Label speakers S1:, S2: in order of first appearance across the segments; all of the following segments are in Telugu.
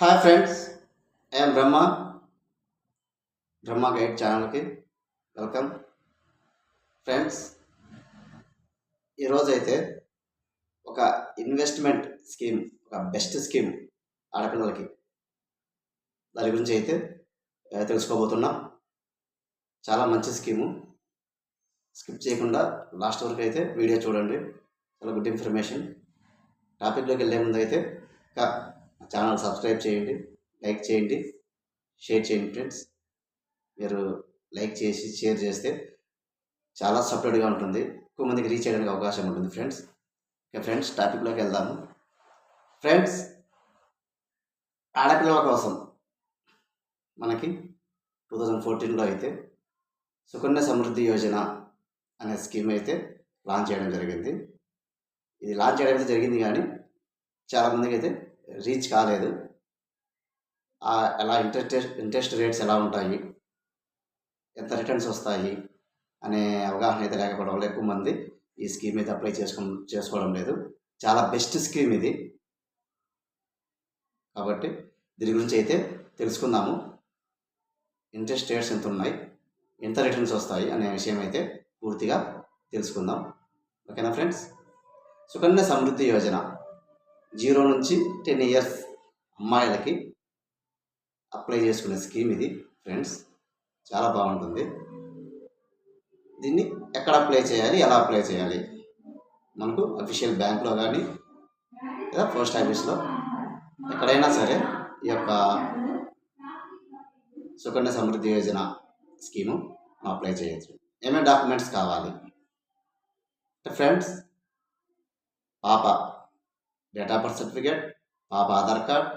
S1: Hi friends I'm Brahma Brahma guide ఛానల్కి వెల్కమ్ ఫ్రెండ్స్ ఈరోజైతే ఒక ఇన్వెస్ట్మెంట్ స్కీమ్ ఒక బెస్ట్ స్కీమ్ ఆడపిల్లలకి. దాని గురించి అయితే తెలుసుకోబోతున్నాం. చాలా మంచి స్కీము స్కిప్ చేయకుండా లాస్ట్ వరకు అయితే వీడియో చూడండి. చాలా గుడ్ ఇన్ఫర్మేషన్ టాపిక్లోకి వెళ్ళే ముందు అయితే ఇంకా ఛానల్ సబ్స్క్రైబ్ చేయండి లైక్ చేయండి షేర్ చేయండి ఫ్రెండ్స్. మీరు లైక్ చేసి షేర్ చేస్తే చాలా సపరేట్గా ఉంటుంది. ఎక్కువ మందికి రీచ్ చేయడానికి అవకాశం ఉంటుంది ఫ్రెండ్స్. ఇక ఫ్రెండ్స్ టాపిక్లోకి వెళ్దాము. ఫ్రెండ్స్ ఆడపిల్లల కోసం మనకి టూ థౌజండ్ ఫోర్టీన్లో అయితే సుకన్య సమృద్ధి యోజన అనే స్కీమ్ అయితే లాంచ్ చేయడం జరిగింది. ఇది లాంచ్ చేయడం అయితే జరిగింది కానీ చాలామందికి అయితే రీచ్ కాలేదు. ఎలా ఇంట్రెస్ట్ ఇంట్రెస్ట్ రేట్స్ ఎలా ఉంటాయి? ఎంత రిటర్న్స్ వస్తాయి? అనే అవగాహన అయితే లేకపోవడం వల్ల ఎక్కువ మంది ఈ స్కీమ్ అయితే అప్లై చేసుకో చేసుకోవడం లేదు. చాలా బెస్ట్ స్కీమ్ ఇది. కాబట్టి దీని గురించి అయితే తెలుసుకుందాము. ఇంట్రెస్ట్ రేట్స్ ఎంత ఉన్నాయి ఎంత రిటర్న్స్ వస్తాయి? అనే విషయం అయితే పూర్తిగా తెలుసుకుందాం. ఓకేనా ఫ్రెండ్స్? సుకన్య సమృద్ధి యోజన. జీరో నుంచి టెన్ ఇయర్స్ అమ్మాయిలకి అప్లై చేసుకునే స్కీమ్ ఇది ఫ్రెండ్స్. చాలా బాగుంటుంది. దీన్ని ఎక్కడ అప్లై చేయాలి ఎలా అప్లై చేయాలి? మనకు అఫీషియల్ బ్యాంక్లో కానీ లేదా పోస్ట్ ఆఫీస్లో ఎక్కడైనా సరే ఈ యొక్క సుకన్య సమృద్ధి యోజన స్కీము మనం అప్లై చేయొచ్చు. ఏమేమి డాక్యుమెంట్స్ కావాలి? ఫ్రెండ్స్ పాప డేట్ ఆఫ్ బర్త్ సర్టిఫికేట్ పాప Aadhaar card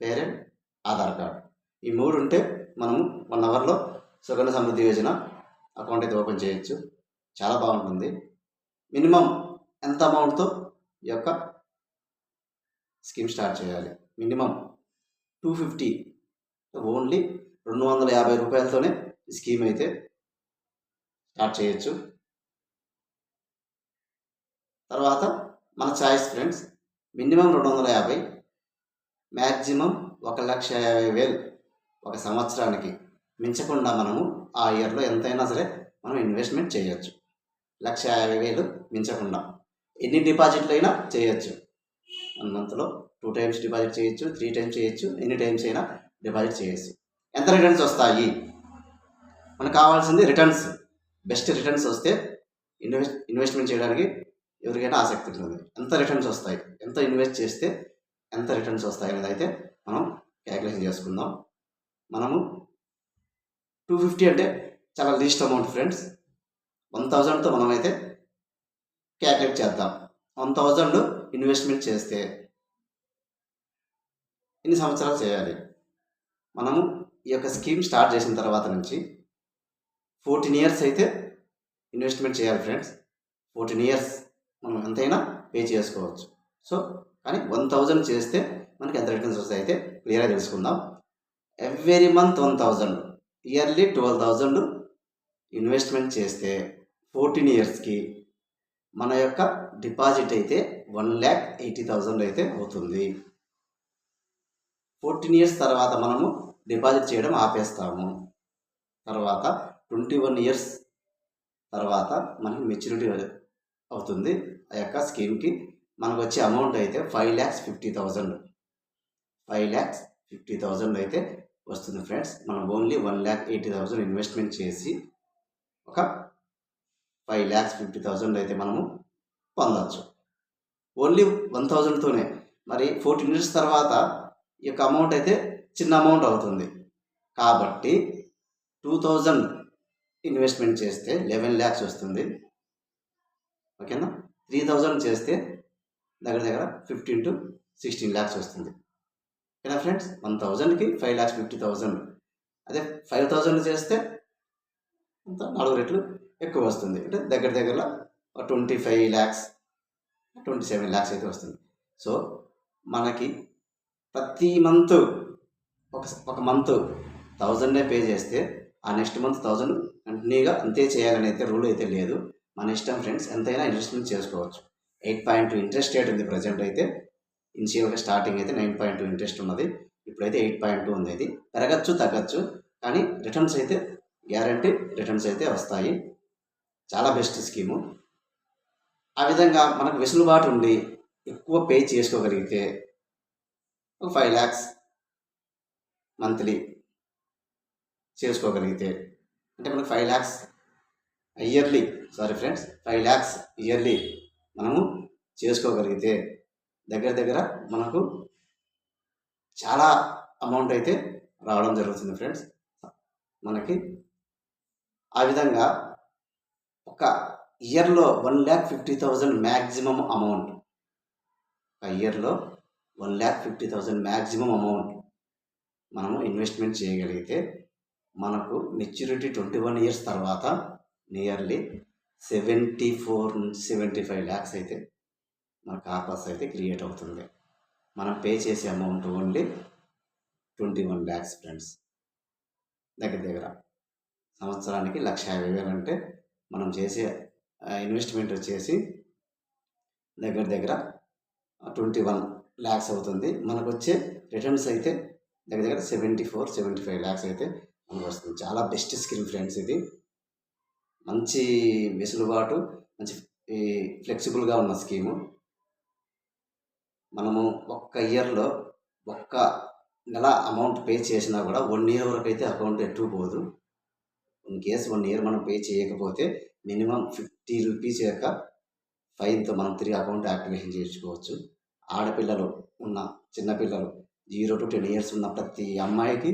S1: parent Aadhaar card. ఈ మూడు ఉంటే మనము వన్ అవర్లో సుగంధ సమృద్ధి యోజన అకౌంట్ అయితే ఓపెన్ చేయొచ్చు. చాలా బాగుంటుంది. మినిమం ఎంత అమౌంట్తో ఈ యొక్క స్కీమ్ స్టార్ట్ చేయాలి? మినిమం టూ ఫిఫ్టీ ఓన్లీ రెండు వందల యాభై రూపాయలతోనే ఈ స్కీమ్ అయితే స్టార్ట్ చేయొచ్చు. తర్వాత మన చాయిస్ ఫ్రెండ్స్ మినిమం రెండు వందల యాభై మ్యాక్సిమం ఒక లక్ష యాభై వేలు ఒక సంవత్సరానికి. మించకుండా మనము ఆ ఇయర్లో ఎంతైనా సరే మనం ఇన్వెస్ట్మెంట్ చేయొచ్చు. లక్ష యాభై వేలు మించకుండా. ఎన్ని డిపాజిట్లు అయినా చేయొచ్చు. వన్ మంత్లో టూ టైమ్స్ డిపాజిట్ చేయొచ్చు త్రీ టైమ్స్ చేయొచ్చు ఎన్ని టైమ్స్ అయినా డిపాజిట్ చేయొచ్చు. ఎంత రిటర్న్స్ వస్తాయి? మనకు కావాల్సింది రిటర్న్స్. బెస్ట్ రిటర్న్స్ వస్తే ఇన్వెస్ట్ ఇన్వెస్ట్మెంట్ చేయడానికి ఎవరికైనా ఆసక్తి ఉంటుంది. ఎంత రిటర్న్స్ వస్తాయి? ఎంత ఇన్వెస్ట్ చేస్తే ఎంత రిటర్న్స్ వస్తాయి అనేది అయితే మనం క్యాలిక్యులేషన్ చేసుకుందాం. మనము టూ ఫిఫ్టీ అంటే చాలా లీస్ట్ అమౌంట్ ఫ్రెండ్స్ వన్ థౌజండ్తో మనమైతే క్యాలిక్యులేట్ చేద్దాం. వన్ థౌజండ్ ఇన్వెస్ట్మెంట్ చేస్తే ఎన్ని సంవత్సరాలు చేయాలి? మనము ఈ యొక్క స్కీమ్ స్టార్ట్ చేసిన తర్వాత నుంచి ఫోర్టీన్ ఇయర్స్ అయితే ఇన్వెస్ట్మెంట్ చేయాలి ఫ్రెండ్స్ ఫోర్టీన్ ఇయర్స్ మనం ఎంతైనా పే చేసుకోవచ్చు. సో కానీ వన్ థౌజండ్ చేస్తే మనకి ఎంత రిటర్న్స్ వస్తాయి అయితే క్లియర్గా తెలుసుకుందాం. Every month one thousand yearly twelve thousand investment చేస్తే ఫోర్టీన్ ఇయర్స్కి మన యొక్క డిపాజిట్ అయితే వన్ ల్యాక్ ఎయిటీ థౌజండ్ అయితే అవుతుంది. ఫోర్టీన్ ఇయర్స్ తర్వాత మనము డిపాజిట్ చేయడం ఆపేస్తాము. తర్వాత ట్వంటీ వన్ ఇయర్స్ తర్వాత మనకి మెచ్యూరిటీ అవుతుంది. ఆ యొక్క స్కీమ్కి మనకు వచ్చే అమౌంట్ అయితే five lakhs fifty thousand five lakhs fifty thousand అయితే వస్తుంది ఫ్రెండ్స్. మనం only one lakh eighty thousand investment చేసి ఒక ఫైవ్ ల్యాక్స్ ఫిఫ్టీ థౌజండ్ అయితే మనము పొందవచ్చు ఓన్లీ వన్ థౌజండ్తోనే మరి ఫోర్టీన్ ఇయర్స్ తర్వాత ఈ యొక్క అమౌంట్ అయితే చిన్న అమౌంట్ అవుతుంది. కాబట్టి టూ థౌజండ్ ఇన్వెస్ట్మెంట్ చేస్తే లెవెన్ ల్యాక్స్ వస్తుంది. ఓకేనా? త్రీ థౌజండ్ చేస్తే దగ్గర దగ్గర ఫిఫ్టీన్ టు సిక్స్టీన్ ల్యాక్స్ వస్తుంది. ఓకేనా ఫ్రెండ్స్ వన్ థౌజండ్కి ఫైవ్ ల్యాక్స్ ఫిఫ్టీ థౌజండ్ అదే ఫైవ్ థౌజండ్ చేస్తే అంత నాలుగు రెట్లు ఎక్కువ వస్తుంది. అంటే దగ్గర దగ్గర twenty five lakhs twenty seven lakhs అయితే వస్తుంది. సో మనకి ప్రతి మంత్ ఒక ఒక మంత్ థౌజండే పే చేస్తే ఆ నెక్స్ట్ మంత్ థౌజండ్ కంటిన్యూగా అంతే చేయాలని అయితే రూల్ అయితే లేదు. మన ఇష్టం ఫ్రెండ్స్ ఎంతైనా ఇన్వెస్ట్మెంట్ చేసుకోవచ్చు. Eight point two interest rate ఉంది ప్రజెంట్ అయితే. ఇనిషియల్గా స్టార్టింగ్ అయితే నైన్ పాయింట్ టూ ఇంట్రెస్ట్ ఉన్నది. ఇప్పుడైతే ఎయిట్ పాయింట్ టూ ఉంది ఇది. పెరగచ్చు తగ్గచ్చు కానీ రిటర్న్స్ అయితే గ్యారంటీ రిటర్న్స్ అయితే వస్తాయి. చాలా బెస్ట్ స్కీము ఆ విధంగా మనకు వెసులుబాటు ఉండి ఎక్కువ పే చేసుకోగలిగితే ఒక ఫైవ్ ల్యాక్స్ మంత్లీ చేసుకోగలిగితే అంటే మనకు five lakhs yearly sorry friends five lakhs yearly మనము చేసుకోగలిగితే దగ్గర దగ్గర మనకు చాలా అమౌంట్ అయితే రావడం జరుగుతుంది ఫ్రెండ్స్ మనకి ఆ విధంగా ఒక ఇయర్లో one lakh fifty thousand maximum amount ఒక ఇయర్లో one lakh fifty thousand maximum amount మనము ఇన్వెస్ట్మెంట్ చేయగలిగితే మనకు మెచ్యూరిటీ ట్వంటీ వన్ ఇయర్స్ తర్వాత నియర్లీ సెవెంటీ ఫోర్ నుంచి సెవెంటీ ఫైవ్ ల్యాక్స్ అయితే మన కార్పస్ అయితే క్రియేట్ అవుతుంది. మనం పే చేసే amount only twenty one lakhs friends. దగ్గర దగ్గర. సంవత్సరానికి లక్ష యాభై వేలు అంటే మనం చేసే ఇన్వెస్ట్మెంట్ వచ్చేసి దగ్గర దగ్గర ట్వంటీ వన్ ల్యాక్స్ అవుతుంది. మనకు వచ్చే రిటర్న్స్ అయితే దగ్గర దగ్గర seventy four seventy five lakhs అయితే మనకు వస్తుంది. చాలా బెస్ట్ స్కీమ్ ఫ్రెండ్స్ ఇది. మంచి వెసులుబాటు మంచి ఫ్లెక్సిబుల్గా ఉన్న స్కీము. మనము ఒక్క ఇయర్లో ఒక్క నెల అమౌంట్ పే చేసినా కూడా వన్ ఇయర్ వరకు అయితే అకౌంట్ ఎట్టుకుపోదు ఇన్ కేస్ వన్ ఇయర్ మనం పే చేయకపోతే మినిమం ఫిఫ్టీ రూపీస్ యొక్క ఫైన్తో మనం తిరిగి అకౌంట్ యాక్టివేషన్ చేయించుకోవచ్చు. ఆడపిల్లలు ఉన్న చిన్నపిల్లలు జీరో టు టెన్ ఇయర్స్ ఉన్న ప్రతి అమ్మాయికి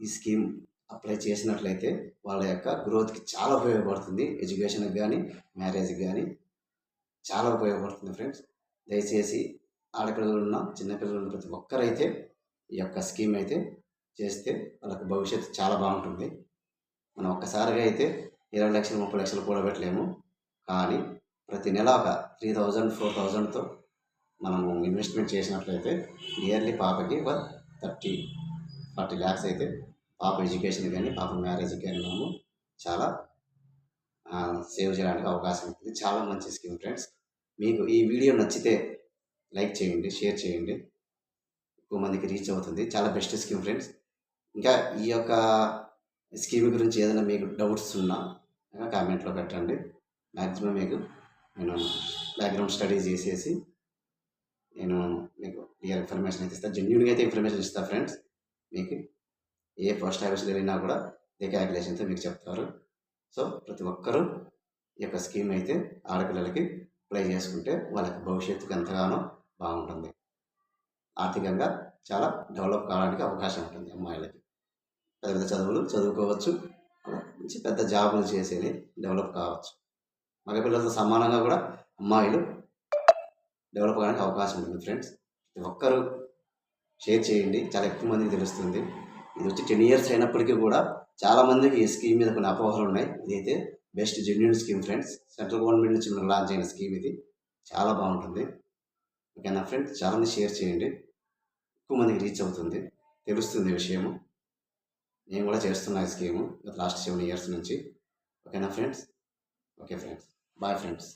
S1: ఈ స్కీమ్ అప్లై చేసినట్లయితే వాళ్ళ యొక్క గ్రోత్కి చాలా ఉపయోగపడుతుంది ఎడ్యుకేషన్కి కానీ మ్యారేజ్కి కానీ చాలా ఉపయోగపడుతుంది ఫ్రెండ్స్. దయచేసి ఆడపిల్లలు ఉన్న చిన్నపిల్లలు ఉన్న ప్రతి ఒక్కరైతే ఈ యొక్క స్కీమ్ అయితే చేస్తే వాళ్ళకి భవిష్యత్తు చాలా బాగుంటుంది. మనం ఒక్కసారిగా అయితే ఇరవై లక్షలు ముప్పై లక్షలు కూడా పెట్టలేము కానీ ప్రతి నెల ఒక త్రీ థౌజండ్ ఫోర్ థౌజండ్తో మనము ఇన్వెస్ట్మెంట్ చేసినట్లయితే ఇయర్లీ పాపకి ఒక థర్టీ ఫార్టీ ల్యాక్స్ అయితే పాప ఎడ్యుకేషన్ కానీ పాప మ్యారేజ్కి కానీ మేము చాలా సేవ్ చేయడానికి అవకాశం ఉంటుంది. చాలా మంచి స్కీమ్ ఫ్రెండ్స్. మీకు ఈ వీడియో నచ్చితే లైక్ చేయండి షేర్ చేయండి. ఎక్కువ మందికి రీచ్ అవుతుంది. చాలా బెస్ట్ స్కీమ్ ఫ్రెండ్స్. ఇంకా ఈ యొక్క స్కీమ్ గురించి ఏదైనా మీకు డౌట్స్ ఉన్నా కామెంట్లో పెట్టండి. మ్యాక్సిమం మీకు నేను బ్యాక్గ్రౌండ్ స్టడీ చేసేసి నేను మీకు క్లియర్ ఇన్ఫర్మేషన్ అయితే ఇస్తాను జెన్యున్గా అయితే ఇన్ఫర్మేషన్ ఇస్తాను ఫ్రెండ్స్. మీకు ఏ ఫస్ట్ ఆఫీస్లో వెళ్ళినా కూడా ఏ క్యాలిక్యులేషన్తో మీకు చెప్తారు. సో ప్రతి ఒక్కరూ ఈ యొక్క స్కీమ్ అయితే ఆడపిల్లలకి అప్లై చేసుకుంటే వాళ్ళకి భవిష్యత్తుకు ఎంతగానో బాగుంటుంది. ఆర్థికంగా చాలా డెవలప్ కావడానికి అవకాశం ఉంటుంది అమ్మాయిలకి. పెద్ద పెద్ద చదువులు చదువుకోవచ్చు మంచి పెద్ద జాబులు చేసేది డెవలప్ కావచ్చు. మగపిల్లలతో సమానంగా కూడా అమ్మాయిలు డెవలప్ కావడానికి అవకాశం ఉంటుంది. ఫ్రెండ్స్ ప్రతి ఒక్కరూ షేర్ చేయండి. చాలా ఎక్కువ మందికి తెలుస్తుంది. ఇది వచ్చి టెన్ ఇయర్స్ అయినప్పటికీ కూడా చాలామందికి ఈ స్కీమ్ మీద కొన్ని అపోహలు ఉన్నాయి. ఇదైతే best genuine scheme friends. Central government నుంచి మనం లాంచ్ అయిన స్కీమ్ ఇది. చాలా బాగుంటుంది. ఓకేనా ఫ్రెండ్స్? చాలామంది షేర్ చేయండి. ఎక్కువ మందికి రీచ్ అవుతుంది. తెలుస్తుంది విషయము. నేను కూడా చేస్తున్నా ఈ స్కీము గత లాస్ట్ సెవెన్ ఇయర్స్ నుంచి. ఓకేనా friends? Okay friends. Bye friends.